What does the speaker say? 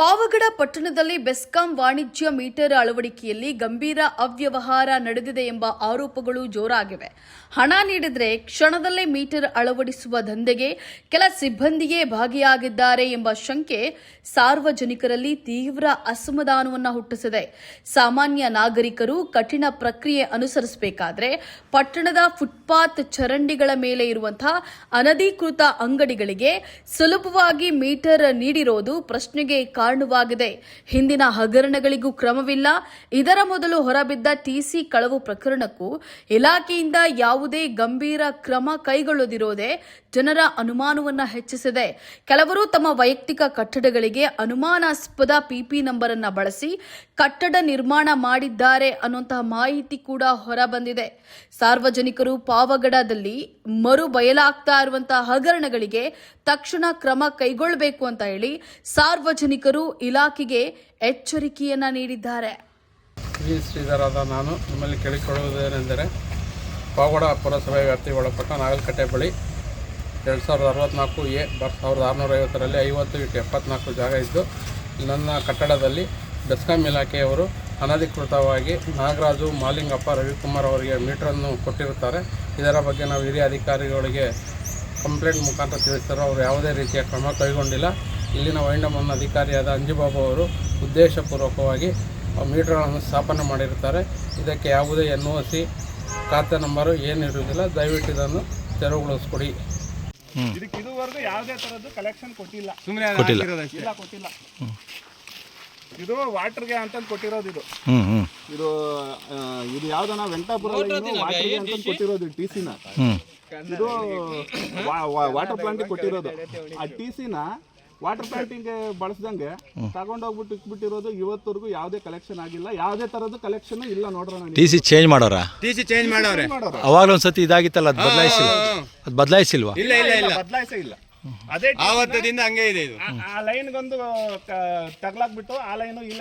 ಪಾವಗಡ ಪಟ್ಟಣದಲ್ಲಿ ಬೆಸ್ಕಾಂ ವಾಣಿಜ್ಯ ಮೀಟರ್ ಅಳವಡಿಕೆಯಲ್ಲಿ ಗಂಭೀರ ಅವ್ಯವಹಾರ ನಡೆದಿದೆ ಎಂಬ ಆರೋಪಗಳು ಜೋರಾಗಿವೆ. ಹಣ ನೀಡಿದರೆ ಕ್ಷಣದಲ್ಲೇ ಮೀಟರ್ ಅಳವಡಿಸುವ ದಂಧೆಗೆ ಕೆಲ ಸಿಬ್ಬಂದಿಯೇ ಭಾಗಿಯಾಗಿದ್ದಾರೆ ಎಂಬ ಶಂಕೆ ಸಾರ್ವಜನಿಕರಲ್ಲಿ ತೀವ್ರ ಅಸಮಾಧಾನವನ್ನು ಹುಟ್ಟಿಸಿದೆ. ಸಾಮಾನ್ಯ ನಾಗರಿಕರು ಕಠಿಣ ಪ್ರಕ್ರಿಯೆ ಅನುಸರಿಸಬೇಕಾದರೆ ಪಟ್ಟಣದ ಫುಟ್ಪಾತ್ ಚರಂಡಿಗಳ ಮೇಲೆ ಇರುವಂತಹ ಅನಧಿಕೃತ ಅಂಗಡಿಗಳಿಗೆ ಸುಲಭವಾಗಿ ಮೀಟರ್ ನೀಡಿರೋದು ಪ್ರಶ್ನೆಗೆ ಕಾರಣವಾಗಿದೆ. ಹಿಂದಿನ ಹಗರಣಗಳಿಗೂ ಕ್ರಮವಿಲ್ಲ. ಇದರ ಮೊದಲು ಹೊರಬಿದ್ದ ಟಿಸಿ ಕಳವು ಪ್ರಕರಣಕ್ಕೂ ಇಲಾಖೆಯಿಂದ ಯಾವುದೇ ಗಂಭೀರ ಕ್ರಮ ಕೈಗೊಳ್ಳದಿರೋದೇ ಜನರ ಅನುಮಾನವನ್ನ ಹೆಚ್ಚಿಸಿದೆ. ಕೆಲವರು ತಮ್ಮ ವೈಯಕ್ತಿಕ ಕಟ್ಟಡಗಳಿಗೆ ಅನುಮಾನಾಸ್ಪದ ಪಿಪಿ ನಂಬರ್ ಅನ್ನ ಬಳಸಿ ಕಟ್ಟಡ ನಿರ್ಮಾಣ ಮಾಡಿದ್ದಾರೆ ಅನ್ನುವಂತಹ ಮಾಹಿತಿ ಕೂಡ ಹೊರಬಂದಿದೆ. ಸಾರ್ವಜನಿಕರು ಪಾವಗಡದಲ್ಲಿ ಮರು ಬಯಲಾಗ್ತಾ ಇರುವಂತಹ ಹಗರಣಗಳಿಗೆ ತಕ್ಷಣ ಕ್ರಮ ಕೈಗೊಳ್ಳಬೇಕು ಅಂತ ಹೇಳಿ ಸಾರ್ವಜನಿಕರು ಇಲಾಖೆಗೆ ಎಚ್ಚರಿಕೆಯನ್ನ ನೀಡಿದ್ದಾರೆ. ನಾನು ನಿಮ್ಮಲ್ಲಿ ಕೇಳಿಕೊಳ್ಳುವುದೇನೆಂದರೆ, ಪಾವಗಡ ಪುರಸಭೆ ವ್ಯಾಪ್ತಿಗೆ ಒಳಪಟ್ಟ ನಾಗಲಕಟ್ಟೆ ಬಳಿ ಎರಡು ಸಾವಿರದ ಅರವತ್ತ್ನಾಲ್ಕು ಎ ಬರ್ ಸಾವಿರದ ಆರುನೂರ ಐವತ್ತರಲ್ಲಿ ಐವತ್ತು ಇಟ್ಟು ಎಪ್ಪತ್ನಾಲ್ಕು ಜಾಗ ಇದ್ದು, ನನ್ನ ಕಟ್ಟಡದಲ್ಲಿ ಬೆಸ್ಕಾಂ ಇಲಾಖೆಯವರು ಅನಧಿಕೃತವಾಗಿ ನಾಗರಾಜು ಮಾಲಿಂಗಪ್ಪ ರವಿಕುಮಾರ್ ಅವರಿಗೆ ಮೀಟ್ರನ್ನು ಕೊಟ್ಟಿರುತ್ತಾರೆ. ಇದರ ಬಗ್ಗೆ ನಾವು ಹಿರಿಯ ಅಧಿಕಾರಿಗಳಿಗೆ ಕಂಪ್ಲೇಂಟ್ ಮುಖಾಂತರ ತಿಳಿಸಿದರು ಅವರು ಯಾವುದೇ ರೀತಿಯ ಕ್ರಮ ಕೈಗೊಂಡಿಲ್ಲ. ಇಲ್ಲಿನ ವೈಂಡಮನ್ ಅಧಿಕಾರಿಯಾದ ಅಂಜುಬಾಬು ಅವರು ಉದ್ದೇಶಪೂರ್ವಕವಾಗಿ ಆ ಮೀಟರ್ಗಳನ್ನು ಸ್ಥಾಪನೆ ಮಾಡಿರುತ್ತಾರೆ ಇದಕ್ಕೆ ಯಾವುದೇ ಎನ್ ಒ ಸಿ ಖಾತೆ ನಂಬರು ಏನಿರುವುದಿಲ್ಲ ದಯವಿಟ್ಟು ಇದನ್ನು ತೆರವುಗೊಳಿಸ್ಕೊಡಿ. ಇದಕ್ಕೆ ಇದುವರೆಗೂ ಯಾವುದೇ ತರದ್ದು ಕಲೆಕ್ಷನ್ ಕೊಟ್ಟಿಲ್ಲ. ಕೊಟ್ಟಿಲ್ಲ. ಕೊಟ್ಟಿಲ್ಲ. ಇದು ವಾಟರ್ಗೆ ಅಂತ ಕೊಟ್ಟಿರೋದು ಇದು. ಇದು ಇದು ಯಾವ್ದನ ವೆಂಕಟಾಪುರ ವಾಟರ್ಗೆ ಅಂತ ಕೊಟ್ಟಿರೋದು ಟಿ ಸಿನ ಇದು ವಾಟರ್ ಪ್ಲಾಂಟಿಗೆ ಕೊಟ್ಟಿರೋದು. ಆ ಟಿ ಸಿನ ವಾಟರ್ ಪ್ಲಾಂಟಿಂಗ್ ಬಳಸ್ದಂಗೆ ತಗೊಂಡೋಗ್ಬಿಟ್ಟು ಇಟ್ಬಿಟ್ಟಿರೋದು ಇವತ್ತವರೆಗೂ ಯಾವುದೇ ಕಲೆಕ್ಷನ್ ಆಗಿಲ್ಲ. ಯಾವುದೇ ತರದ ಕಲೆಕ್ಷನ್ ಇಲ್ಲ ನೋಡ್ರ ಟಿ ಸಿ ಚೇಂಜ್ ಮಾಡೋರ? ಟಿ ಸಿ ಚೇಂಜ್ ಮಾಡವ್ರೆ ಮಾಡೋರು. ಅವಾಗಲೂ ಒಂದ್ಸತಿ ಇದಾಗಿತ್ತಲ್ಲ ಅದು ಬದಲಾಯಿಸಿಲ್ಲ ಅದು ಬದಲಾಯಿಸಿಲ್ವಾ? ಇಲ್ಲ ಇಲ್ಲ ಇಲ್ಲ. ಬದಲಾಯಿಸೇ ಇಲ್ಲ. ಅದೇ ಆವತ್ತದಿಂದ ಹಂಗೆ ಇದೆ ಇದು. ಆ ಲೈನ್ಗೊಂದು ತಗ್ಲಾಕ್ಬಿಟ್ಟು ಆ ಲೈನು ಇಲ್ಲ